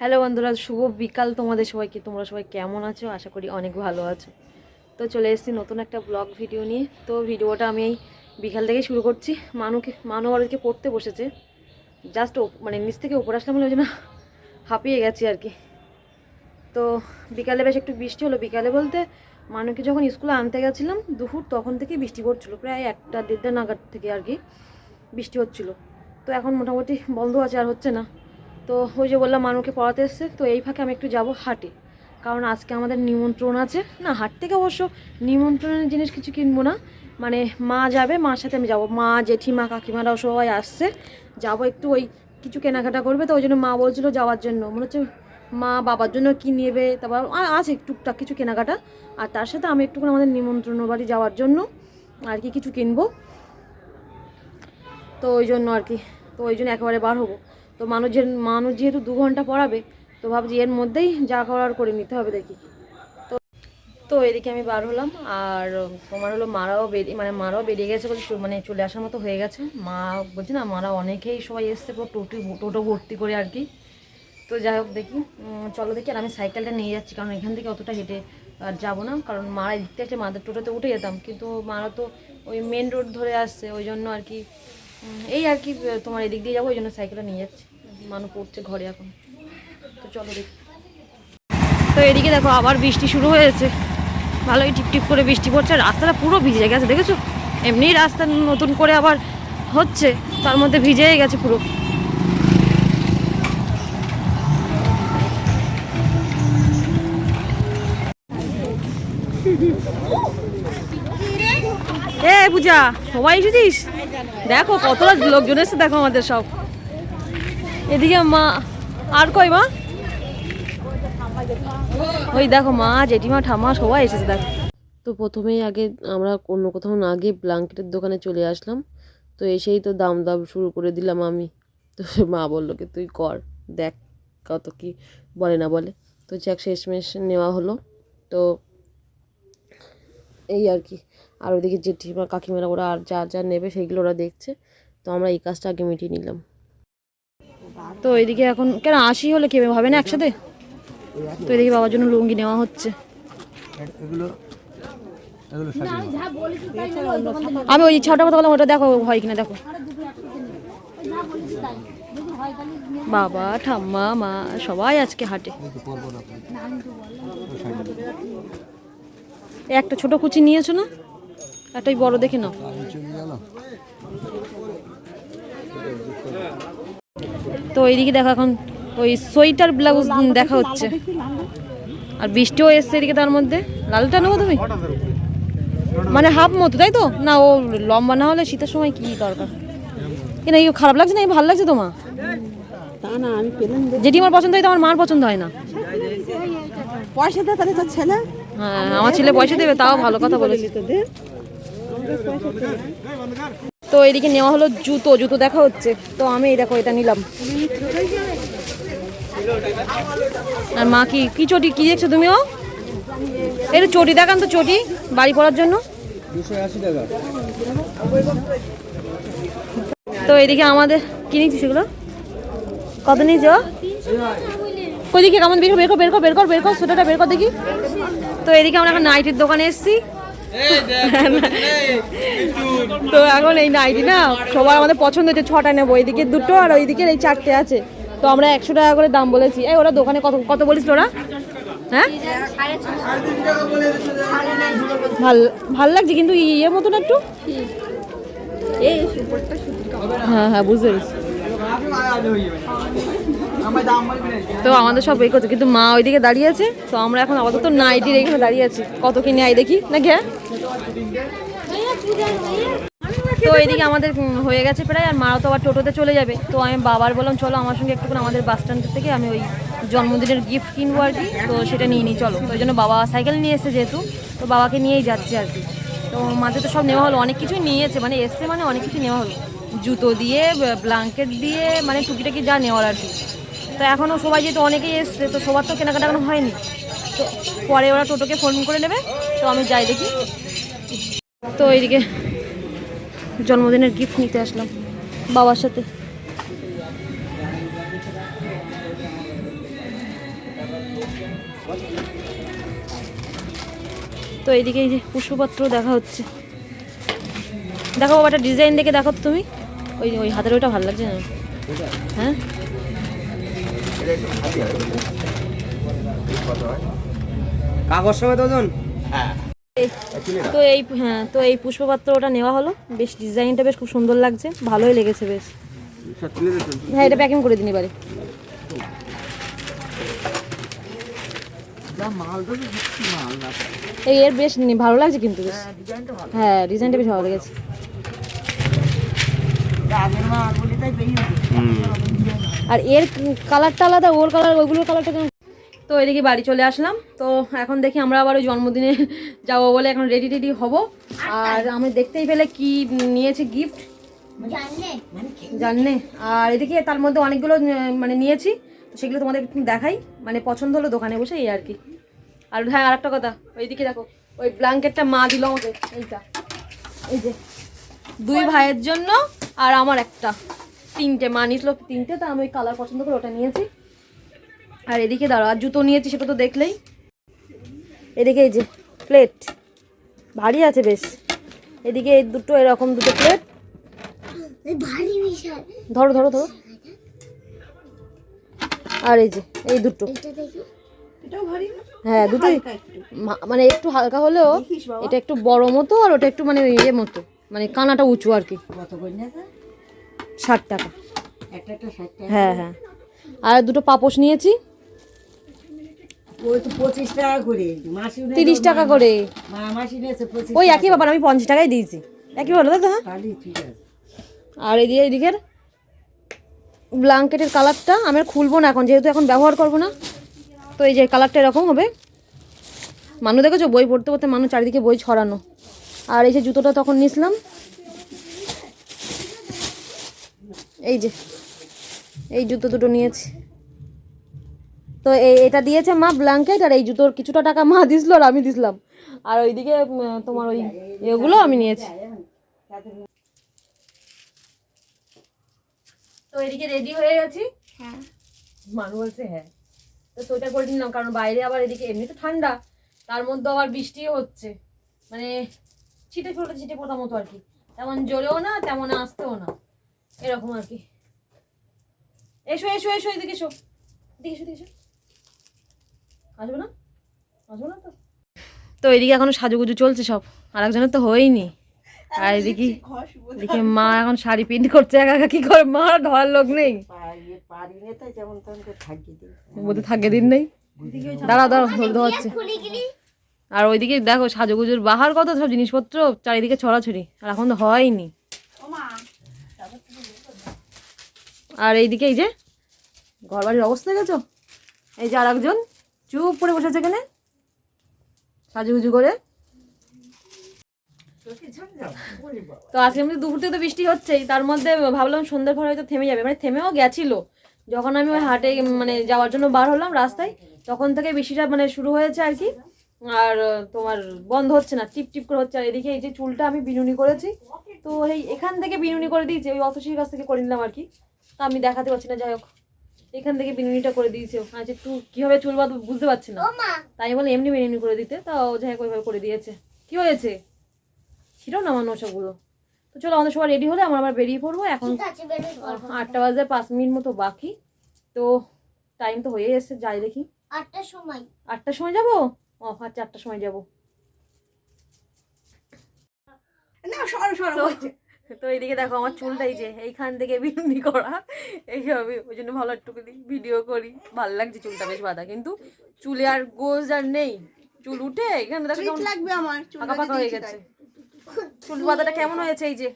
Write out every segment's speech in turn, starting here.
Hello বন্ধুরা, শুভ বিকাল তোমাদের সবাইকে। তোমরা সবাই কেমন আছো? আশা করি অনেক ভালো আছো। তো চলে এসেছি নতুন একটা ব্লগ ভিডিও নিয়ে। তো ভিডিওটা আমি এই বিকাল থেকে শুরু করছি। মানুকে, মানু বাড়িতে পড়তে বসেছে। জাস্ট মানে নিচ থেকে উপরে আসলাম বলে ওই জন্য হাঁপিয়ে গেছি আর কি। তো বিকালে বেশ একটু বৃষ্টি হলো। বিকালে বলতে মানুকে যখন স্কুলে আনতে গেছিলাম দুপুর, তখন থেকে বৃষ্টি পড়ছিল। প্রায় একটা, দেড়টা নাগাদ থেকে আর কি বৃষ্টি হচ্ছিল। তো এখন মোটামুটি বন্ধ আছে আর হচ্ছে না। তো ওই যে বললাম, মানুকে পড়াতে এসছে, তো এই ফাঁকে আমি একটু যাব হাটে। কারণ আজকে আমাদের নিমন্ত্রণ আছে। না, হাট থেকে অবশ্য নিমন্ত্রণের জিনিস কিছু কিনবো না। মানে মা যাবে, মার সাথে আমি যাব। মা, জেঠিমা, কাকিমারাও সবাই আসছে। যাব একটু ওই কিছু কেনাকাটা করবে, তো ওই জন্য মা বলছিল যাওয়ার জন্য। মনে হচ্ছে মা বাবার জন্য কি নেবে, তারপর আছে টুকটাক কিছু কেনাকাটা। আর তার সাথে আমি একটু আমাদের নিমন্ত্রণ বাড়ি যাওয়ার জন্য আর কি কিছু কিনবো। তো ওই জন্য আর কি। তো ওই জন্য একেবারে বার হব। তো মানুষ যে মানুষ যেহেতু দু ঘণ্টা পড়াবে, তো ভাবছি এর মধ্যেই যা করার করে নিতে হবে দেখি। তো তো এদিকে আমি বার হলাম, আর তোমার হলো মারাও বেরিয়ে মানে মারাও বেরিয়ে গেছে বলে চু- মানে চলে আসার মতো হয়ে গেছে। মা বলছি না, মারা অনেকেই সবাই এসছে পুরো টোটো টোটো ভর্তি করে আর কি। তো যাই হোক দেখি চলো দেখি, আর আমি সাইকেলটা নিয়ে যাচ্ছি, কারণ এখান থেকে অতটা হেঁটে আর যাব না, কারণ মারা দেখতে একটা মাদের টোটোতে উঠে যেতাম। কিন্তু মারা তো ওই মেন রোড ধরে আসছে, ওই জন্য আর কি এই আর কি তোমার এদিক দিয়ে যাব, ওই জন্য সাইকেলটা নিয়ে যাচ্ছি। মানুষ পড়ছে ঘরে এখন। তো চলো দেখি। তো এদিকে দেখো, আবার বৃষ্টি শুরু হয়েছে ভালোই টিপটিপ করে বৃষ্টি পড়ছে রাস্তাটা পুরো ভিজে গেছে, দেখেছ? এমনি রাস্তা নতুন করে আবার হচ্ছে, তার মধ্যে ভিজেই গেছে পুরো। এ, পূজা, সবাই এসেছিস? দেখো কতটা লোকজন এসেছে দেখো আমাদের সব। এদিকে মা, আর কই মা? ওই দেখো মা, জেঠিমা, ঠাম্মা সবাই এসেছে দেখো। তো প্রথমেই আগে আমরা অন্য কোথাও না গিয়ে ব্ল্যাঙ্কেটের দোকানে চলে আসলাম। তো এসেই তো দাম দাম শুরু করে দিলাম আমি। তো মা বলল কি, তুই কর, দেখ কত কি বলে না বলে। তো যাক, শেষমেশ নেওয়া হলো। তো এই আর কি। আর ওইদিকে জেঠিমা কাকিমারা, ওরা আর যা যা নেবে সেইগুলো ওরা দেখছে। তো আমরা এই কাজটা আগে মিটিয়ে নিলাম। তো এদিকে এখন, কেন আশি হলে কেউ হবে? না একসাথে? তো এদিকে বাবার জন্য লুঙ্গি নেওয়া হচ্ছে। আমি ওই ছটা কথা বললাম, ওটা দেখো, হয় কিনা দেখো। বাবা, ঠাম্মা, মা, সবাই আজকে হাটে। একটা ছোট কুচি নিয়েছো না? একটাই বড় দেখে নাও। তো এইদিকে দেখো এখন ওই সোয়েটার ব্লাউজ দেখা হচ্ছে। আর বৃষ্টিও এসছে এদিকে তার মধ্যে। লালটা নেব তুমি? মানে হাফ মতো তাই তো? না ও লম্বা না হলে শীতের সময় কি দরকার? কেন এই খারাপ লাগছে না এই ভালো লাগছে তোমার? না যেটি আমার পছন্দ হয় তো আমার মার পছন্দ হয় না। পয়সা দে তাহলে তোর ছেলে। হ্যাঁ আমার ছেলে পয়সা দেবে তাও ভালো কথা বলেছি। তো দে। তো এদিকে নেওয়া হলো জুতো জুতো দেখা হচ্ছে। তো আমি এই দেখো, এটা নিলাম। আর মা কি কি চটি, কি দেখছ তুমিও এটা চটি, দেখান তো চটি, বাড়ি পড়ার জন্য। তো এদিকে আমাদের, কি নিচ্ছি সেগুলো কত নিয়েছো? কই দিকে কেমন বের বের বের বের বের ছোটটা বের কর দেখি। তো এদিকে আমরা এখন নাইটির দোকানে এসেছি। তো এখন এই নাইটি না সবার আমাদের পছন্দ হচ্ছে ছটা নেব এইদিকে দুটো আর ওইদিকে এই চারটে আছে। তো আমরা একশো টাকা করে দাম বলেছি। এই ওরা দোকানে কত কত বলিস ওরা? হ্যাঁ? ভালো ভালো লাগছে কিন্তু ইয়ে মতন একটু? হ্যাঁ হ্যাঁ বুঝতে পেরেছি। তো আমাদের সব এই করছে, কিন্তু মা ওইদিকে দাঁড়িয়ে আছে, তো আমরা এখন আপাতত নাইটির এখানে দাঁড়িয়ে আছি। কত কি নেয় দেখি নাকি হ্যাঁ? তো এইদিকে আমাদের হয়ে গেছে প্রায়, আর মারা তো আবার টোটোতে চলে যাবে। তো আমি বাবার বললাম, চলো আমার সঙ্গে একটুখানি আমাদের বাস স্ট্যান্ড থেকে আমি ওই জন্মদিনের গিফট কিনবো আর কি, তো সেটা নিয়ে নিই চলো। তো ওই জন্য বাবা সাইকেল নিয়ে এসেছে যেহেতু, তো বাবাকে নিয়েই যাচ্ছে আর কি। তো মাঝে তো সব নেওয়া হলো, অনেক কিছুই নিয়েছে মানে এসছে মানে অনেক কিছু নেওয়া হলো। জুতো দিয়ে ব্ল্যাঙ্কেট দিয়ে মানে টুকিটাকি যা নেওয়ার আর কি। তো এখনও সবাই যেহেতু অনেকেই এসছে, তো সবার তো কেনাকাটা এখনও হয়নি। তো পরে ওরা টোটোকে ফোন করে নেবে, তো আমি যাই দেখি। তো এইদিকে জন্মদিনের গিফট নিতে আসলাম বাবার সাথে। তো এইদিকে এই যে পুষ্পপত্র দেখা হচ্ছে। দেখো বাবা একটা ডিজাইন দেখে দেখো তুমি। ওই ওই হাতের ওইটা ভালো লাগছে না? হ্যাঁ? কাগজ সময় ওজন? এই- তো এই হ্যাঁ তো এই পুষ্পপাত্র ওটা নেওয়া হলো। বেশ ডিজাইনটা বেশ খুব সুন্দর লাগছে। ভালোই লেগেছে বেশ। হ্যাঁ এটা প্যাকিং করে দিন এবারে। এই এর বেশ নি- ভালো লাগছে কিন্তু বেশ। হ্যাঁ ডিজাইনটা বেশ ভালো লেগেছে। আর এর কালারটা আলাদা, ওর কালার, ওইগুলোর কালারটা তো এদিকে বাড়ি চলে আসলাম। তো এখন দেখি আমরা আবার ওই জন্মদিনে যাব বলে এখন রেডি টেডি হব। আর আমি দেখতেই পেলে কি নিয়েছে গিফট জানলে। আর এদিকে তার মধ্যে অনেকগুলো মানে নিয়েছি। সেগুলো তোমাদের দেখাই। মানে পছন্দ হলো দোকানে বসে, এই আর কি। আর হ্যাঁ আর একটা কথা, ওইদিকে দেখো, ওই ব্ল্যাঙ্কেটটা মা দিল আমাকে, এইটা। এই যে, দুই ভাইয়ের জন্য আর আমার একটা তিনটে মা নিয়েছিল তিনটে তা আমি ওই কালার পছন্দ করে ওটা নিয়েছি। আর এদিকে দাঁড়া আর জুতো নিয়েছি সেটা তো দেখলেই। এদিকে এই যে প্লেট ভারী আছে বেশ। এদিকে এই দুটো এরকম দুটো প্লেট ধরো ধরো ধরো। আর এই যে এই দুটো। হ্যাঁ দুটোই। মা- মানে একটু হালকা হলেও এটা একটু বড় মতো আর ওটা একটু মানে ইয়ে মতো। মানে কানাটা উঁচু আর কি। ষাট টাকা। হ্যাঁ হ্যাঁ। আর দুটো পাপোশ নিয়েছি। পঁচিশ টাকা করে। তিরিশ টাকা করে। ওই একই ব্যাপার আমি পঞ্চাশ টাকাই দিয়েছি। একই ভালো দাদা আর এদিকে এদিকের ব্ল্যাঙ্কেটের কালারটা আমি খুলবো না এখন যেহেতু এখন ব্যবহার করব না। তো এই যে কালারটা এরকম হবে। মানুষ দেখেছ? বই পড়তে পড়তে মানুষ চারিদিকে বই ছড়ানো। আর এই যে জুতোটা তখন নিয়েছিলাম। এই যে এই জুতো দুটো নিয়েছি। তো এই এটা দিয়েছে মা ব্ল্যাঙ্কেট আর এই জুতোর কিছুটা টাকা মা দিছিল আর আমি দিছিলাম আর ওইদিকে তোমার ওই এগুলো আমি নিয়েছি। তো এদিকে রেডি হয়ে গেছি। হ্যাঁ। মানু বলছে হ্যাঁ। তো সোয়েটার পরে নিলাম কারণ বাইরে আবার এদিকে এমনি তো ঠান্ডা তার মধ্যে আবার বৃষ্টিও হচ্ছে। মানে ছিটে ফোটা ছিটে ফোটা মতো আর কি। তেমন জোরেও না তেমন আসতেও না। এরকম আর কি। এসো এসো এসো এদিকে এসো। এদিকে এসো এদিকে এসো। আসব না? আসব না তো? তো এদিকে এখনও সাজুগুজু চলছে সব। আর একজনের তো হয়নি। আর এদিকে এদিকে মা এখন শাড়ি প্রিন্ট করছে একা একা কি করে? মা ধোয়ার লোক নেই। বোধ থাকে দিন। নেই। দাঁড়া দাঁড়া ধরতে হচ্ছে। আর ওইদিকে দেখো সাজুগুজুর বাহার কত সব জিনিসপত্র, চারিদিকে ছড়াছড়ি, আর এখন তো হয়নি। আর এইদিকে এই যে ঘর বাড়ির অবস্থা দেখেছ? এই যে আর একজন চুপ করে বসেছে এখানে, সাজুগুজু করে। তো আজকে এমনি দুপুর থেকে তো বৃষ্টি হচ্ছেই, তার মধ্যে ভাবলাম সন্ধ্যের পর হয়তো থেমে যাবে মানে থেমেও গেছিল। যখন আমি ওই হাটে মানে যাওয়ার জন্য বার হলাম রাস্তায়, তখন থেকে বৃষ্টিটা মানে শুরু হয়েছে আর কি। আর তোমার বন্ধ হচ্ছে না টিপ টিপ করে হচ্ছে। আর এদিকে এই যে চুলটা আমি বিনুনি করেছি তো এই এখান থেকে বিনুনি করে দিয়েছি ওই অতসীর কাছ থেকে করে নিলাম আর কি। তা আমি দেখাতে পারছি না যাই হোক। এখান থেকে বিনুনিটা করে দিয়েছি। আচ্ছা তুই কীভাবে চুল বাঁধবো বুঝতে পারছি না। তাই বলে এমনি বিনুনি করে দিতে তা ও যাই হোক ওইভাবে করে দিয়েছে। কি হয়েছে? ছিল না আমার ওসবগুলো তো চলো আমাদের সবাই রেডি হলে আমরা আবার বেরিয়ে পড়ব। এখন আটটা বাজে পাঁচ মিনিট মতো বাকি। তো টাইম তো হয়ে এসছে যাই দেখি। আটটার সময়। আটটার সময় যাব? ও আচ্ছা আটটার সময় যাব। না সরো সরো তো তো এইদিকে দেখো আমার চুলটাই যে এইখান থেকে বিনুনি করা। এইভাবে ওই জন্য ভালো একটুখানি ভিডিও করি। ভালো লাগছে চুলটা বেশ বাঁধা। কিন্তু চুলে আর গোজ আর নেই। চুল উঠে এখানে দেখো লাগবে আমার ফাঁকা ফাঁকা হয়ে গেছে। চুল বাঁধাটা কেমন হয়েছে এই যে?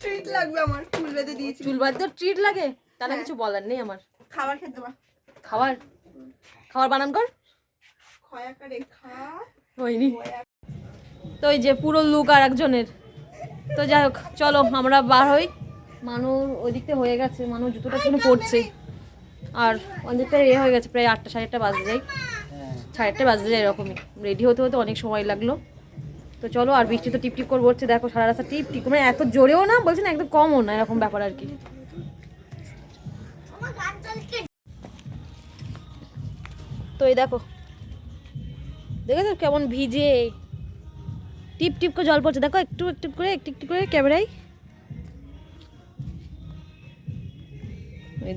ট্রিট লাগবে আমার চুল বেঁধে দিয়েছি। চুল বাঁধতে ট্রিট লাগে। তাহলে কিছু বলার নেই আমার। খাবার খেতে খাবার? খাবার বানান কর। হয়নি। তো এই যে পুরো লুক আর একজনের। তো যাই হোক চলো আমরা বার হই। মানু ওই দিকটা হয়ে গেছে মানু জুতোটা কোনো পড়ছে আর অনেকটা ইয়ে হয়ে গেছে প্রায় আটটা সাড়ে আটটা বাজে যাই। সাড়ে আটটা বাজে যায় এরকমই। রেডি হতে হতে অনেক সময় লাগল। তো চলো আর বৃষ্টি তো টিপ টিপ করে পড়ছে দেখো সারা রাস্তা টিপ টিপ মানে এত জোরেও না বলছে না একদম কমও না এরকম ব্যাপার আর কি। তো এই দেখো দেখেছ কেমন ভিজে। টিপ টিপ করে জল পড়ছে। দেখো একটু একটু করে একটু একটু করে ক্যামেরায়।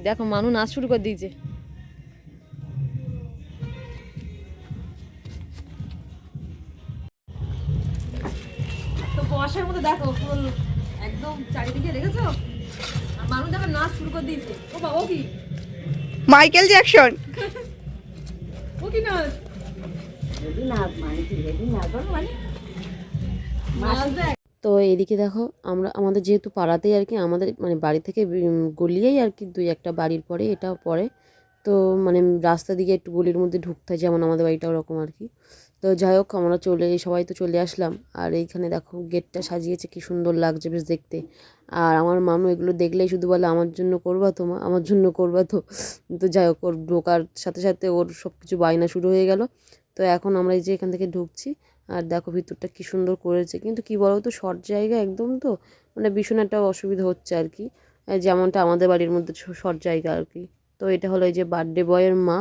দেখো মানু নাচ শুরু করে দিয়েছে। তো বর্ষার মধ্যে দেখো ফুল একদম চারিদিকে রেখেছো আর মানুষ দেখো নাচ শুরু করে দিয়েছে। ও বাবা ও কি? Michael Jackson. ও কি নাচ? নাচ দেখ তো এদিকে দেখো, আমরা আমাদের যেহেতু পাড়াতেই আর কি, আমাদের মানে বাড়ি থেকে গলিয়েই আর কি দুই একটা বাড়ির পরে, এটা পরে। তো মানে রাস্তা দিকে একটু গলির মধ্যে ঢুকতে হয়, যেমন আমাদের বাড়িটা ওরকম আর কি। তো যাই হোক, আমরা চলে, সবাই তো চলে আসলাম। আর এইখানে দেখো, গেটটা সাজিয়েছে, কি সুন্দর লাগছে বেশ দেখতে। আর আমার মামু এগুলো দেখলেই শুধু বলে, আমার জন্য করবা তো, মা, আমার জন্য করবা তো। তো যাই হোক, ওর ঢোকার সাথে সাথে ওর সব কিছু বায়না শুরু হয়ে গেল। তো এখন আমরা এই যে এখান থেকে ঢুকছি, আর দেখো ভিতরটা কি সুন্দর করেছে। কিন্তু কি বলো তো শর্ট জায়গা একদম তো মানে ভীষণ একটা অসুবিধা হচ্ছে আর কি। যেমনটা আমাদের বাড়ির মধ্যে শর্ট জায়গা আর কি। তো এটা হলো এই যে বার্থডে বয়ের মা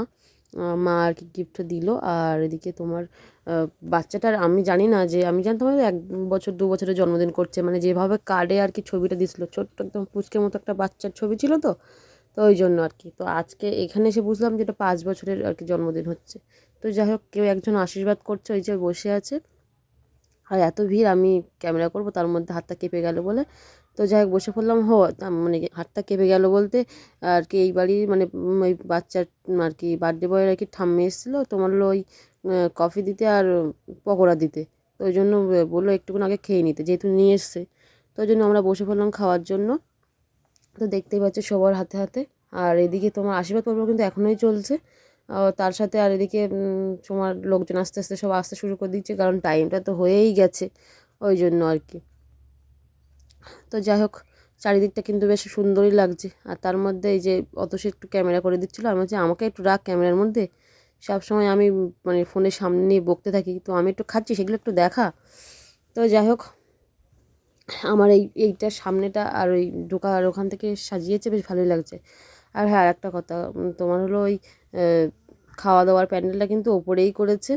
মা আর কি গিফটটা দিল। আর এদিকে তোমার বাচ্চাটার আমি জানি না যে, আমি জানতাম এক বছর, দু বছরের জন্মদিন করছে। মানে যেভাবে কার্ডে আর কি ছবিটা দিছিল, ছোট্ট একদম পুচকের মতো একটা বাচ্চার ছবি ছিল তো তো ওই জন্য আর কি। তো আজকে এখানে এসে বুঝলাম যে এটা পাঁচ বছরের আর কি জন্মদিন হচ্ছে। তো যাই হোক, কেউ একজন আশীর্বাদ করছে ওই যে বসে আছে। আর এত ভিড়, আমি ক্যামেরা করব, তার মধ্যে হাতটা কেঁপে গেল বলে। তো যাই হোক, বসে পড়লাম। হো মানে হাতটা কেঁপে গেল বলতে আর কি এই বাড়ির মানে ওই বাচ্চার আর কি বার্থডে বয়ের আর কি ঠাম্মে এসেছিল। তোমার হলো ওই কফি দিতে আর পকোড়া দিতে। তো ওই জন্য বলল একটুকুন আগে খেয়ে নিতে, যেহেতু নিয়ে এসছে। তো ওই জন্য আমরা বসে পড়লাম খাওয়ার জন্য। তো দেখতেই পাচ্ছ সবার হাতে হাতে। আর এদিকে তোমার আশীর্বাদ পর্ব কিন্তু এখনোই চলছে। তার সাথে আর এদিকে তোমার লোকজন আস্তে আস্তে সব আসতে শুরু করে দিচ্ছে, কারণ টাইমটা তো হয়েই গেছে, ওই জন্য আর কি। তো যাই হোক, চারিদিকটা কিন্তু বেশ সুন্দরই লাগছে। আর তার মধ্যে এই যে, অত সে একটু ক্যামেরা করে দিচ্ছিল, আমি বলছি, আমাকে একটু রাখ ক্যামেরার মধ্যে। সব সময় আমি মানে ফোনের সামনে নিয়ে বকতে থাকি, তো আমি একটু খাচ্ছি, সেগুলো একটু দেখা। তো যাই হোক আমার এই এইটার সামনেটা আর ওই ঢোকার ওখান থেকে সাজিয়েছে, বেশ ভালোই লাগছে। আর হ্যাঁ আর একটা কথা তোমার হলো ওই খাওয়া দাওয়ার প্যান্ডেলটা কিন্তু ওপরেই করেছে।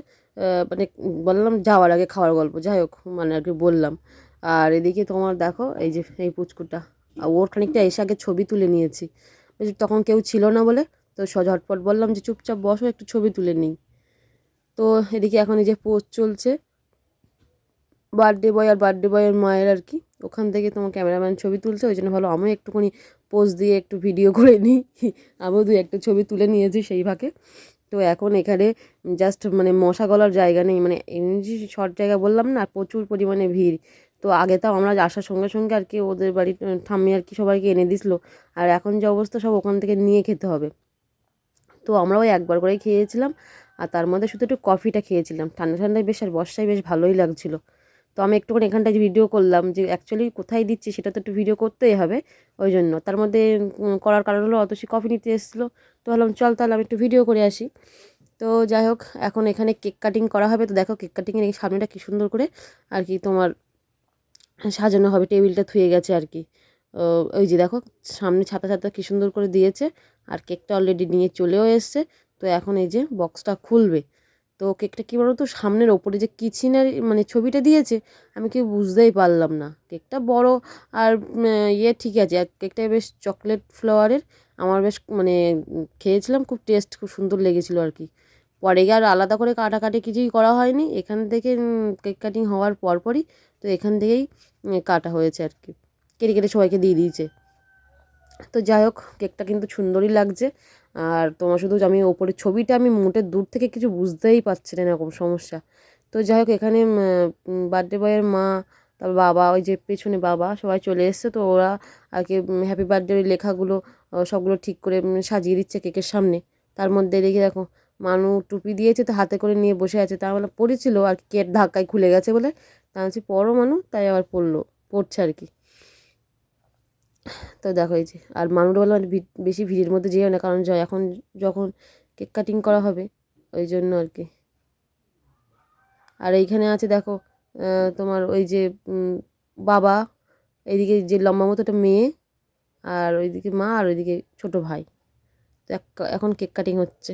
মানে বললাম যাওয়ার আগে খাওয়ার গল্প, যাই হোক মানে আর কি বললাম। আর এদিকে তোমার দেখো, এই যে, এই পুচকুটা ওর খানিকটা এসে আগে ছবি তুলে নিয়েছি। তখন কেউ ছিল না বলে, তো ঝটপট বললাম যে, চুপচাপ বসো, একটু ছবি তুলে নিই। তো এদিকে এখন এই যে পোস্ট চলছে বার্থডে বয় আর বার্থডে বয়ের মায়ের আর কি, ওখান থেকে তোমার ক্যামেরাম্যান ছবি তুলছে, ওই জন্য ভালো আমি একটুখানি পোজ দিয়ে একটু ভিডিও করে নিই। আমিও দু একটা ছবি তুলে নিয়েছি সেই ভাগে। তো এখন এখানে জাস্ট মানে মশা গলার জায়গা নেই মানে এমনি শর্ট জায়গা বললাম না প্রচুর পরিমাণে ভিড়। তো আগে তাও আমরা আসার সঙ্গে সঙ্গে আর কি ওদের বাড়ির ঠাম্মি আর কি সবাইকে এনে দিছিল, আর এখন যে অবস্থা সব ওখান থেকে নিয়ে খেতে হবে। তো আমরা ওই একবার করেই খেয়েছিলাম, আর তার মধ্যে শুধু একটু কফিটা খেয়েছিলাম। ঠান্ডা ঠান্ডায় বেশ, আর বর্ষায় বেশ ভালোই লাগছিল। আমি একটুখানি এখানটায় ভিডিও করলাম যে অ্যাকচুয়ালি কোথায় দিচ্ছি সেটা তো একটু ভিডিও করতেই হবে, ওই জন্য। তার মধ্যে করার কারণ হলো অত সে কফি নিতে এসেছিল, তো ভাবলাম চল তাহলে আমি একটু ভিডিও করে আসি। তো যাই হোক, এখন এখানে কেক কাটিং করা হবে। তো দেখো কেক কাটিংয়ের এই সামনেটা কী সুন্দর করে আর কি তোমার সাজানো হবে, টেবিলটা থুয়ে গেছে আর কি। ওই যে দেখো, সামনে ছাতা ছাতা কী সুন্দর করে দিয়েছে। আর কেকটা অলরেডি নিয়ে চলেও এসছে। তো এখন এই যে বক্সটা খুলবে। তো কেকটা কী বলো তো সামনের ওপরে যে কিচেনের মানে ছবিটা দিয়েছে, আমি কি বুঝতেই পারলাম না। কেকটা বড় আর ইয়ে ঠিক আছে। আর কেকটা বেশ চকলেট ফ্লেভারের আমার বেশ মানে খেয়েছিলাম, খুব টেস্ট, খুব সুন্দর লেগেছিলো আর কি। পরে আর আলাদা করে কাটাকাটি কিছুই করা হয়নি। এখান থেকে কেক কাটিং হওয়ার পরপরই তো এখান থেকেই কাটা হয়েছে আর কি। কেটে কেটে সবাইকে দিয়ে দিয়েছে। তো যাই হোক, কেকটা কিন্তু সুন্দরই লাগছে। আর তোমার শুধু আমি ওপরের ছবিটা আমি মোটের দূর থেকে কিছু বুঝতেই পারছি না এরকম সমস্যা। তো যাই হোক, এখানে বার্থডে বয়ের মা তারপর বাবা, ওই যে পেছনে বাবা সবাই চলে এসছে। তো ওরা আর কি হ্যাপি বার্থডে ওই লেখাগুলো সবগুলো ঠিক করে সাজিয়ে দিচ্ছে কেকের সামনে। তার মধ্যে দেখি, দেখো, মানু টুপি দিয়েছে, তো হাতে করে নিয়ে বসে আছে। তা বলে পড়েছিল আর কি কেট ধাক্কায় খুলে গেছে বলে। তা হচ্ছে পড়ো মানু তাই আবার পড়ল, পড়ছে আর কি। তো দেখো এই যে, আর মানুষ বললাম বেশি ভিড়ের মধ্যে যেও না, কারণ এখন যখন কেক কাটিং করা হবে, ওই জন্য আর কি। আর এইখানে আছে দেখো তোমার ওই যে বাবা, এইদিকে যে লম্বা মতো একটা মেয়ে, আর ওইদিকে মা, আর ওইদিকে ছোট ভাই। তো এখন কেক কাটিং হচ্ছে।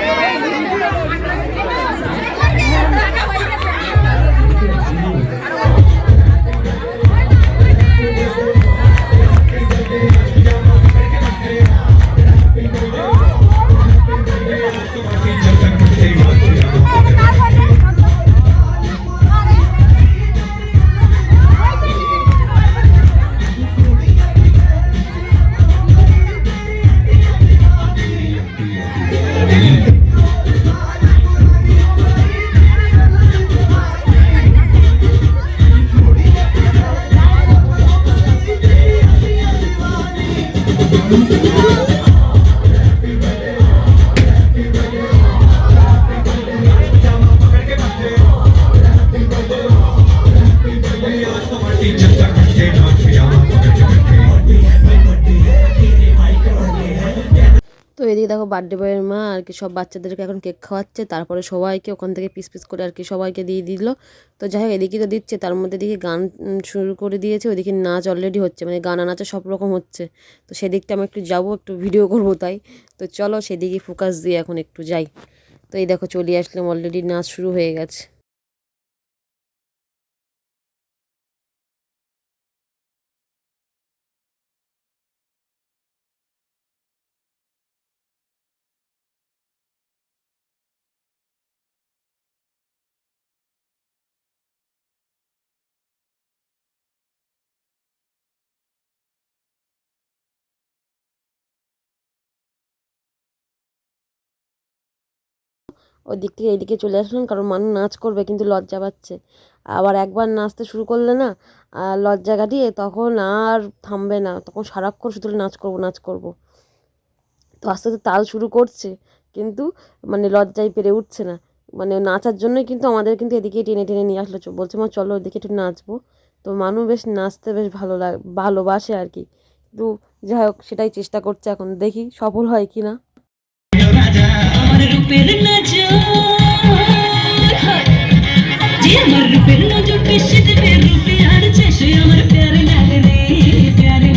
¡Vamos! ¡Vamos! কি সব বাচ্চাদেরকে এখন কেক খাওয়াচ্ছে, তারপরে সবাইকে ওখান থেকে পিস পিস করে আর কি সবাইকে দিয়ে দিল। তো যাই হোক, এদিকে তো দিচ্ছে, তার মধ্যে দিকে গান শুরু করে দিয়েছে ওইদিকে নাচ অলরেডি হচ্ছে মানে গানা নাচা সব রকম হচ্ছে। তো সেদিকটা আমি একটু যাব, একটু ভিডিও করব তাই। তো চলো সেদিকে ফোকাস দিয়ে এখন একটু যাই। তো এই দেখো চলে আসলাম অলরেডি নাচ শুরু হয়ে গেছে। ওই দিক থেকে এইদিকে চলে আসলাম কারণ মানুষ নাচ করবে, কিন্তু লজ্জা পাচ্ছে। আবার একবার নাচতে শুরু করলে না আর লজ্জা কাটিয়ে তখন আর থামবে না। তখন সারাক্ষণ শুধু নাচ করব নাচ করব। তো আস্তে আস্তে তাল শুরু করছে, কিন্তু মানে লজ্জায় পেরে উঠছে না। মানে নাচার জন্যই কিন্তু আমাদের কিন্তু এদিকে টেনে টেনে নিয়ে আসলো। বলছে, মা, চলো ওদিকে একটু নাচবো। তো মানুষ বেশ নাচতে বেশ ভালো লাগ ভালোবাসে আর কি। কিন্তু যাই হোক, সেটাই চেষ্টা করছে এখন। দেখি সফল হয় কি না রূপের নজর যে আমার রূপের নজর বেশি দেবে রূপে আর সে আমার প্যারে লাগে রে প্যারে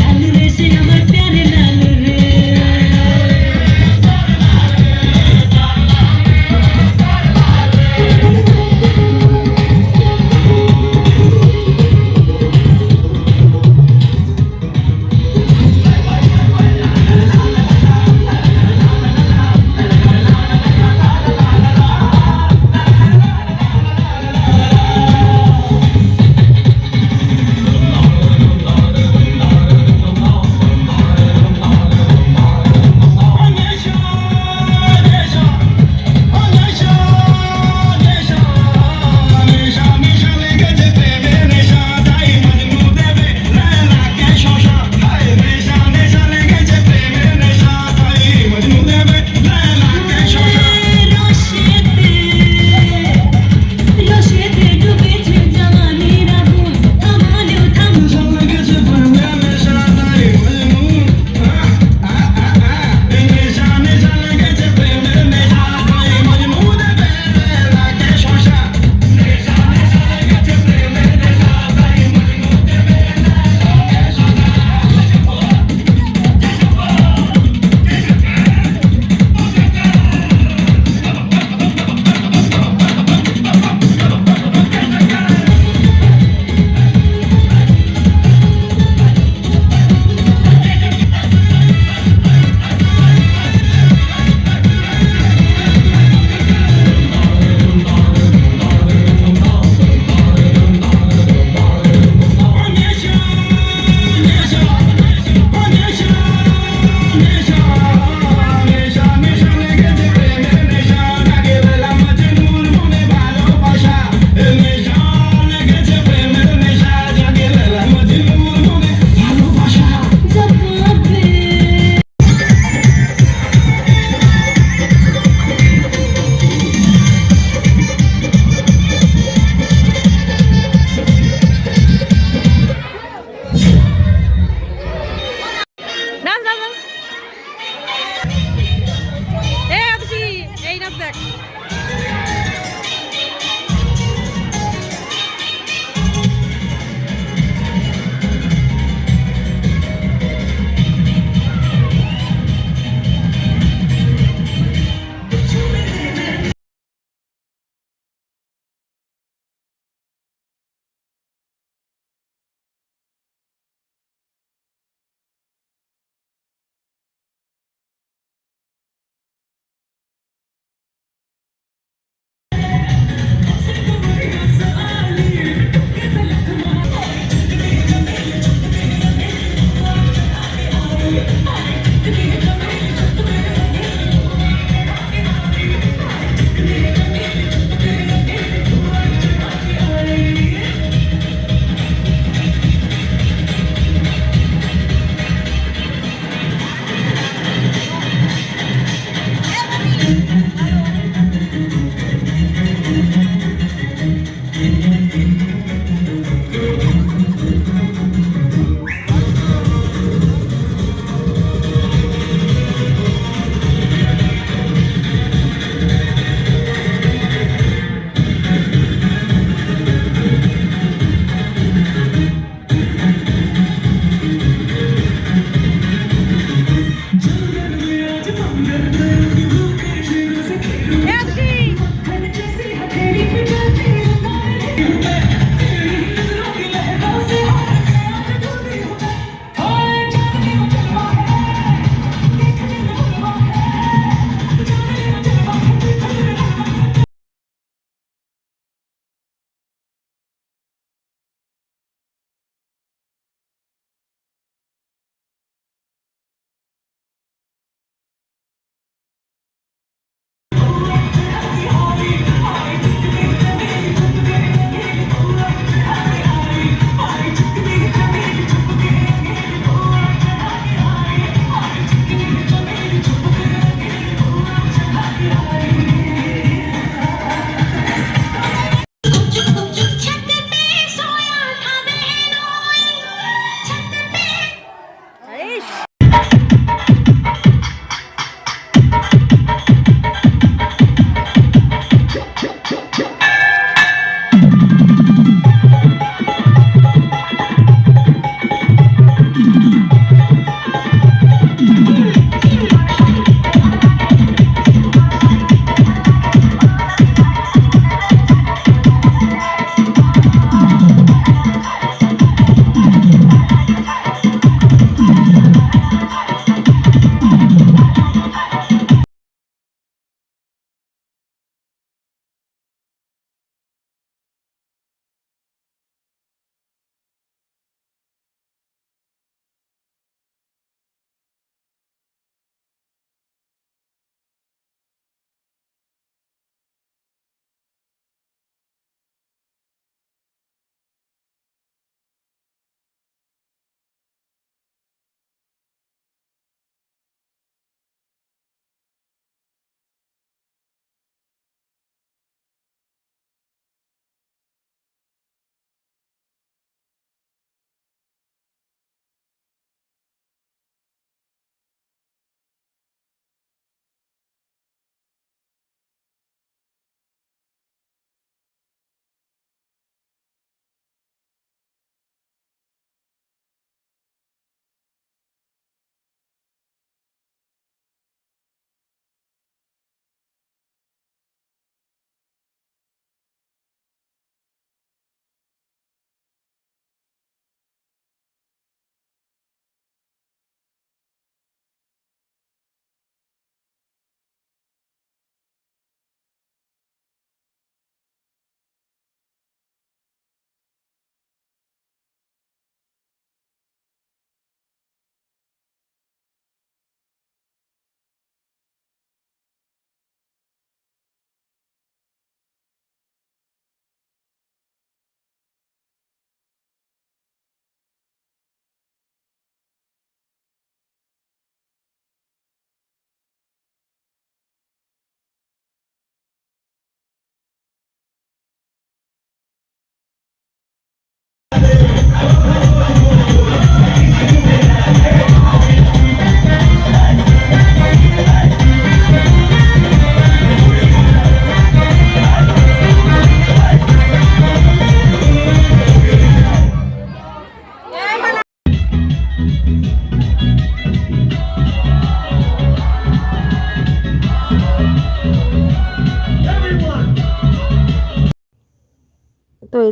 back.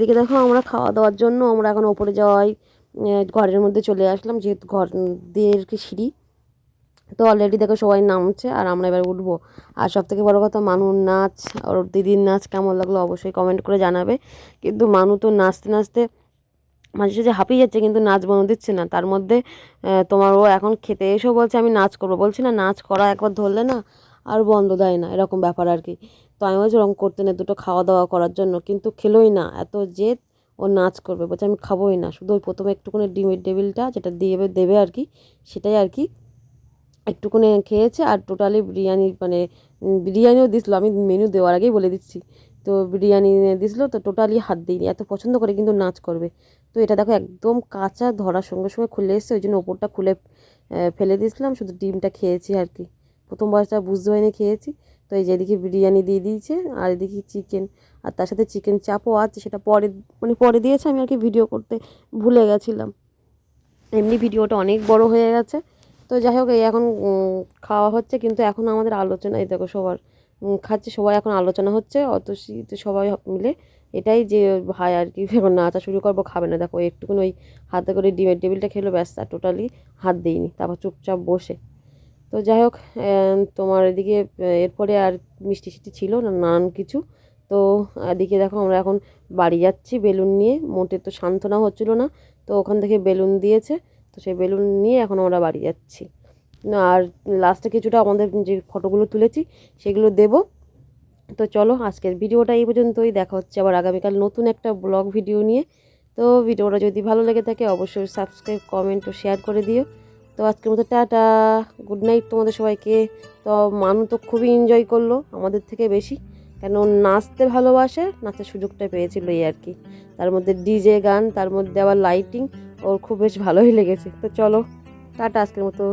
এদিকে দেখো আমরা খাওয়া দাওয়ার জন্য আমরা এখন ওপরে যাওয়াই ঘরের মধ্যে চলে আসলাম, যেহেতু ঘর দিয়ে কি সিঁড়ি। তো অলরেডি দেখো সবাই নামছে আর আমরা এবার উঠবো। আর সব থেকে বড়ো কথা, মানুর নাচ আর ওর দিদির নাচ কেমন লাগল অবশ্যই কমেন্ট করে জানাবে। কিন্তু মানু তো নাচতে নাচতে মাঝে সাঝে হাঁপিয়ে যাচ্ছে, কিন্তু নাচ বন্ধ দিচ্ছে না। তার মধ্যে তোমার ও এখন খেতে এসেও বলছে, আমি নাচ করব। বলছি, না, নাচ করা একবার ধরলে না আর বন্ধ দেয় না। এরকম ব্যাপার আর কি। তো আমি বলছি ওরকম করতে না দুটো খাওয়া দাওয়া করার জন্য। কিন্তু খেলোই না, এত জেদ, ও নাচ করবে। বলছে, আমি খাবোই না। শুধু ওই প্রথমে একটুখানি ডিমের টেবিলটা যেটা দিয়ে দেবে আর কি, সেটাই আর কি একটুকুনি খেয়েছে আর টোটালি বিরিয়ানি মানে বিরিয়ানিও দিছিলো। আমি মেনু দেওয়ার আগেই বলে দিচ্ছি, তো বিরিয়ানি দিছিলো, তো টোটালি হাত দিইনি। এত পছন্দ করে কিন্তু নাচ করবে। তো এটা দেখো, একদম কাঁচা ধরার সঙ্গে সঙ্গে খুলে এসছে, ওই জন্য ওপরটা খুলে ফেলে দিয়েছিলাম, শুধু ডিমটা খেয়েছি আর কি। প্রথম বয়সটা বুঝতে হয়নি খেয়েছি। তো এই যে এদিকে বিরিয়ানি দিয়ে দিয়েছে, আর এদিকে চিকেন আর তার সাথে চিকেন চাপও আছে, সেটা পরে মানে পরে দিয়েছে, আমি আর কি ভিডিও করতে ভুলে গেছিলাম। এমনি ভিডিওটা অনেক বড় হয়ে গেছে। তো যাই হোক, এই এখন খাওয়া হচ্ছে, কিন্তু এখন আমাদের আলোচনা, এই দেখো সবার খাচ্ছে, সবাই এখন আলোচনা হচ্ছে অত শীত সবাই মিলে এটাই যে ভাই আর কি, এখন নাচা শুরু করব, খাবে না। দেখো, একটুকুনি ওই হাতে করে ডিমের টেবিলটা খেলো, ব্যাস, আর টোটালি হাত দিইনি। তারপর চুপচাপ বসে। তো যাই হোক তোমার এদিকে এরপরে আর মিষ্টি সিষ্টি ছিল না নানান কিছু। তো এদিকে দেখো আমরা এখন বাড়ি যাচ্ছি বেলুন নিয়ে। মোটে তো সান্ত্বনা হচ্ছিল না, তো ওখান থেকে বেলুন দিয়েছে। তো সেই বেলুন নিয়ে এখন আমরা বাড়ি যাচ্ছি। আর লাস্টে কিছুটা আমাদের যে ফটোগুলো তুলেছি, সেগুলো দেবো। তো চলো, আজকের ভিডিওটা এই পর্যন্তই। দেখা হচ্ছে আবার আগামীকাল নতুন একটা ব্লগ ভিডিও নিয়ে। তো ভিডিওটা যদি ভালো লেগে থাকে, অবশ্যই সাবস্ক্রাইব কমেন্ট ও শেয়ার করে দিও। তো আজকের মতো টাটা গুড নাইট তোমাদের সবাইকে। তো মানু তো খুবই এনজয় করল আমাদের থেকে বেশি, কেন নাচতে ভালোবাসে, নাচের সুযোগটা পেয়েছিল এই আর কি। তার মধ্যে ডিজে গান, তার মধ্যে আবার লাইটিং ওর খুব বেশ ভালোই লেগেছে। তো চলো, টাটা আজকের মতো।